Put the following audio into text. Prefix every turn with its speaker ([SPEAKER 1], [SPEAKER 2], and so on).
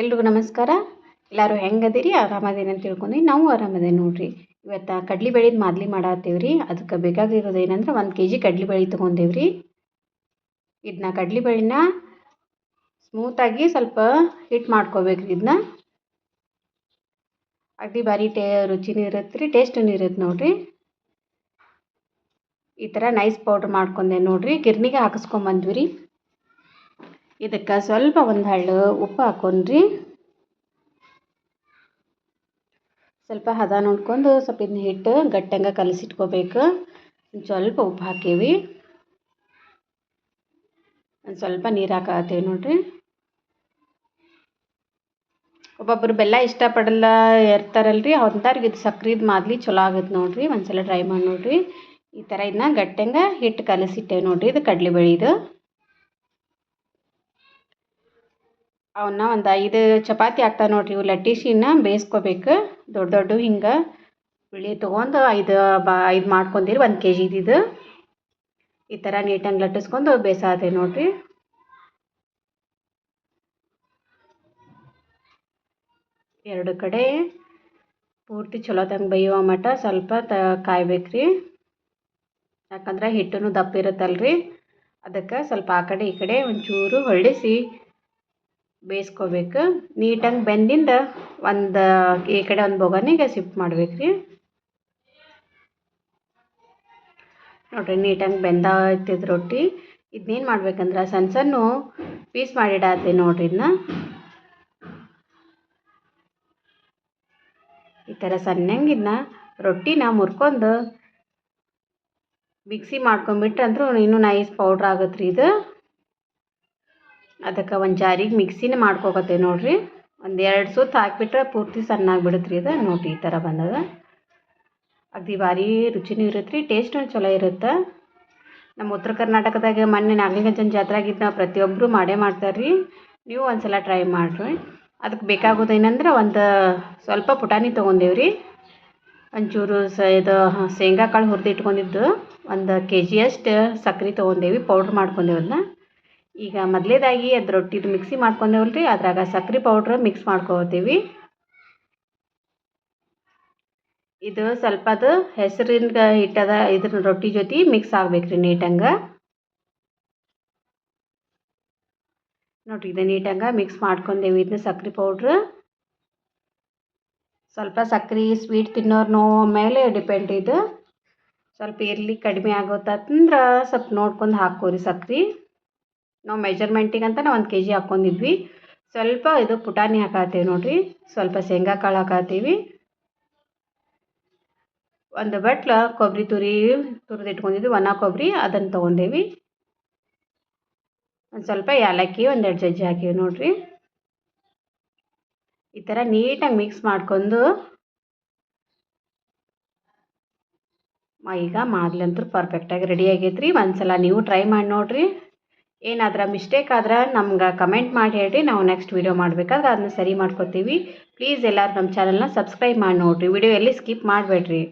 [SPEAKER 1] ಎಲ್ರಿಗೂ ನಮಸ್ಕಾರ. ಎಲ್ಲರೂ ಹೆಂಗದಿರಿ? ಆರಾಮದೇನಿ ಅಂತ ತಿಳ್ಕೊಂಡು. ನಾವು ಆರಾಮದೇ ನೋಡ್ರಿ. ಇವತ್ತು ಕಡ್ಲಿ ಬೇಳೆದು ಮಾದ್ಲಿ ಮಾಡತ್ತೀವಿ ರೀ ಅದಕ್ಕೆ ಬೇಕಾಗಿರೋದು ಏನಂದ್ರೆ ಒಂದು ಕೆ ಜಿ ಕಡ್ಲಿ ಬೇಳೆ ತೊಗೊಂಡೇವಿ ರೀ ಇದನ್ನ ಕಡ್ಲಿ ಬೇಳೆನ ಸ್ಮೂತಾಗಿ ಸ್ವಲ್ಪ ಹಿಟ್ ಮಾಡ್ಕೋಬೇಕು ರೀ ಇದನ್ನ ಅಗ್ದಿ ಭಾರಿ ಟೇ ರುಚಿನೂ ಇರುತ್ತೆ ರೀ ಟೇಸ್ಟೂ ಇರುತ್ತೆ ನೋಡಿರಿ. ಈ ಥರ ನೈಸ್ ಪೌಡ್ರ್ ಮಾಡ್ಕೊಂಡೆ ನೋಡಿರಿ. ಗಿರ್ನಿಗೆ ಹಾಕಿಸ್ಕೊಂಬಂದ್ವಿ ರೀ ಇದಕ್ಕೆ ಸ್ವಲ್ಪ ಒಂದು ಹಳ್ಳು ಉಪ್ಪು ಹಾಕೊಂಡ್ರಿ. ಸ್ವಲ್ಪ ಹದ ನೋಡ್ಕೊಂಡು ಸ್ವಲ್ಪ ಇದನ್ನ ಹಿಟ್ಟು ಗಟ್ಟಂಗೆ ಕಲಸಿಟ್ಕೋಬೇಕು. ಸ್ವಲ್ಪ ಉಪ್ಪು ಹಾಕೀವಿ. ಒಂದು ಸ್ವಲ್ಪ ನೀರು ಹಾಕತ್ತೀವಿ ನೋಡಿರಿ. ಒಬ್ಬೊಬ್ಬರು ಬೆಲ್ಲ ಇಷ್ಟಪಡಲ್ಲ ಇರ್ತಾರಲ್ರಿ ಅಂಥವ್ರಿಗೆ ಇದು ಸಕ್ರಿದು ಮಾದ್ಲಿ ಚಲೋ ಆಗುತ್ತೆ ನೋಡಿರಿ. ಒಂದ್ಸಲ ಟ್ರೈ ಮಾಡಿ ನೋಡಿರಿ. ಈ ಥರ ಇದನ್ನ ಗಟ್ಟಂಗೆ ಹಿಟ್ಟು ಕಲಸಿಟ್ಟೇವೆ ನೋಡಿರಿ, ಇದು ಕಡಲೆಬೇಳೆ ಇದು ಅವನ್ನ ಒಂದು ಐದು ಚಪಾತಿ ಆಗ್ತಾವೆ ನೋಡಿರಿ, ಇವು ಲಟ್ಟಿಸಿನ ಬೇಯಿಸ್ಕೋಬೇಕು. ದೊಡ್ಡ ದೊಡ್ಡ ಹಿಂಗೆ ಬಿಳಿ ತೊಗೊಂಡು ಐದು ಬಾ, ಐದು ಮಾಡ್ಕೊಂಡಿರಿ, ಒಂದು ಕೆ ಜಿದು ಈ ಥರ ನೀಟಾಗಿ ಲಟ್ಟಿಸ್ಕೊಂಡು ಬೇಸಾದೆ ನೋಡಿರಿ. ಎರಡು ಕಡೆ ಪೂರ್ತಿ ಚಲೋತಂಗೆ ಬೇಯುವ ಮಟ್ಟ ಸ್ವಲ್ಪ ತ, ಕಾಯ್ಬೇಕ್ರಿ. ಯಾಕಂದ್ರೆ ಹಿಟ್ಟು ದಪ್ಪ ಇರುತ್ತಲ್ರಿ. ಅದಕ್ಕೆ ಸ್ವಲ್ಪ ಆ ಕಡೆ ಈ ಕಡೆ ಒಂಚೂರು ಹೊಳ್ಳಿಸಿ ಬೇಯಿಸ್ಕೋಬೇಕು. ನೀಟಾಗಿ ಬೆಂದಿಂದ ಒಂದು, ಈ ಕಡೆ ಒಂದು ಬೊಗನಿಗೆ ಶಿಫ್ಟ್ ಮಾಡ್ಬೇಕು ರೀ. ನೋಡಿರಿ, ನೀಟಾಗಿ ಬೆಂದಾಯ್ತಿದ್ ರೊಟ್ಟಿ. ಇದನ್ನೇನು ಮಾಡ್ಬೇಕಂದ್ರೆ ಸಣ್ಣ ಸಣ್ಣ ಪೀಸ್ ಮಾಡಿಡತ್ತೆ ನೋಡ್ರಿ ಇದನ್ನ ಈ ಥರ ಸಣ್ಣಂಗೆ ಇದನ್ನ ರೊಟ್ಟಿನ ಮುರ್ಕೊಂಡು ಮಿಕ್ಸಿ ಮಾಡ್ಕೊಂಬಿಟ್ರೆ ಅಂದ್ರೂ ಇನ್ನೂ ನೈಸ್ ಪೌಡ್ರ್ ಆಗತ್ತೆ ರೀ ಇದು. ಅದಕ್ಕೆ ಒಂದು ಜಾರಿಗೆ ಮಿಕ್ಸಿನ ಮಾಡ್ಕೋಕತ್ತೇವೆ ನೋಡಿರಿ. ಒಂದು ಎರಡು ಸುತ್ತು ಹಾಕಿಬಿಟ್ರೆ ಪೂರ್ತಿ ಸಣ್ಣಾಗಿ ಬಿಡುತ್ತೆ ರೀ ಇದು ನೋಡಿರಿ ಈ ಥರ ಬಂದದ. ಅಗದಿ ಭಾರಿ ರುಚಿನೂ ಇರುತ್ತೆ ರೀ ಟೇಸ್ಟೂ ಚಲೋ ಇರುತ್ತೆ. ನಮ್ಮ ಉತ್ತರ ಕರ್ನಾಟಕದಾಗ ಮೊನ್ನೆ ನಾಗಲಿಂಗಂಜನ ಜಾತ್ರೆಗಿದ್ದ ಪ್ರತಿಯೊಬ್ಬರು ಮಾಡೇ ಮಾಡ್ತಾರೆ ರೀ ನೀವು ಒಂದು ಸಲ ಟ್ರೈ ಮಾಡಿರಿ. ಅದಕ್ಕೆ ಬೇಕಾಗೋದು ಏನಂದ್ರೆ ಒಂದು ಸ್ವಲ್ಪ ಪುಟಾಣಿ ತೊಗೊಂಡೇವಿ ರೀ ಒಂಚೂರು ಸ ಇದು ಶೇಂಗಾ ಕಾಳು ಹುರಿದಿಟ್ಕೊಂಡಿದ್ದು ಒಂದು ಕೆ ಜಿಯಷ್ಟು ಸಕ್ಕರೆ ತೊಗೊಂಡೇವಿ, ಪೌಡ್ರ್ ಮಾಡ್ಕೊಂಡೇವಿ ಅದನ್ನ ಈಗ ಮೊದಲೇದಾಗಿ ಅದು ರೊಟ್ಟಿದು ಮಿಕ್ಸಿ ಮಾಡ್ಕೊಂಡೇವಲ್ಲ ರೀ ಅದ್ರಾಗ ಸಕ್ರೆ ಪೌಡ್ರ್ ಮಿಕ್ಸ್ ಮಾಡ್ಕೋತೀವಿ. ಇದು ಸ್ವಲ್ಪ ಅದು ಹೆಸರಿನ ಹಿಟ್ಟದ ಇದ್ರ ರೊಟ್ಟಿ ಜೊತೆ ಮಿಕ್ಸ್ ಆಗ್ಬೇಕು ರೀ ನೀಟಂಗೆ. ನೋಡಿರಿ, ಇದು ನೀಟಂಗೆ ಮಿಕ್ಸ್ ಮಾಡ್ಕೊಂಡೇವಿ ಇದನ್ನ ಸಕ್ರೆ ಪೌಡ್ರ್ ಸ್ವಲ್ಪ ಸಕ್ರೆ ಸ್ವೀಟ್ ತಿನ್ನೋರು ಮೇಲೆ ಡಿಪೆಂಡ್ ಇದು. ಸ್ವಲ್ಪ ಇರಲಿ ಕಡಿಮೆ ಆಗುತ್ತಂದ್ರೆ ಸ್ವಲ್ಪ ನೋಡ್ಕೊಂಡು ಹಾಕೋರಿ ಸಕ್ರೆ. ನಾವು ಮೆಜರ್ಮೆಂಟಿಗೆ ಅಂತ ನಾವು ಒಂದು ಕೆ ಜಿ ಹಾಕ್ಕೊಂಡಿದ್ವಿ ಸ್ವಲ್ಪ ಇದು ಪುಟಾಣಿ ಹಾಕತ್ತೀವಿ ನೋಡಿರಿ. ಸ್ವಲ್ಪ ಶೇಂಗಾ ಕಾಳು ಹಾಕತ್ತೀವಿ. ಒಂದು ಬಟ್ಲ ಕೊಬ್ಬರಿ ತುರಿ ತುರಿದು ಇಟ್ಕೊಂಡಿದ್ವಿ ಒಣ ಕೊಬ್ಬರಿ ಅದನ್ನು ತೊಗೊಂಡೇವಿ. ಒಂದು ಸ್ವಲ್ಪ ಏಲಕ್ಕಿ ಒಂದೆರಡು ಜಜ್ಜಿ ಹಾಕಿವಿ ನೋಡಿರಿ. ಈ ಥರ ನೀಟಾಗಿ ಮಿಕ್ಸ್ ಮಾಡ್ಕೊಂಡು ಈಗ ಮಾದ್ಲಂತೂ ಪರ್ಫೆಕ್ಟಾಗಿ ರೆಡಿ ಆಗೈತ್ರಿ. ರೀ ಒಂದು ಸಲ ನೀವು ಟ್ರೈ ಮಾಡಿ ನೋಡಿರಿ. ಏನಾದ್ರೆ ಮಿಸ್ಟೇಕ್ ಆದ್ರೆ ನಮ್ಗೆ ಕಮೆಂಟ್ ಮಾಡಿ ಹೇಳ್ರಿ. ನಾವು ನೆಕ್ಸ್ಟ್ ವೀಡಿಯೋ ಮಾಡಬೇಕಾದ್ರೆ ಅದನ್ನ ಸರಿ ಮಾಡ್ಕೊತೀವಿ. ಪ್ಲೀಸ್ ಎಲ್ಲರೂ ನಮ್ಮ ಚಾನಲ್ನ ಸಬ್ಸ್ಕ್ರೈಬ್ ಮಾಡಿ ನೋಡಿರಿ. ವಿಡಿಯೋ ಎಲ್ಲಿ ಸ್ಕಿಪ್ ಮಾಡಬೇಡ್ರಿ.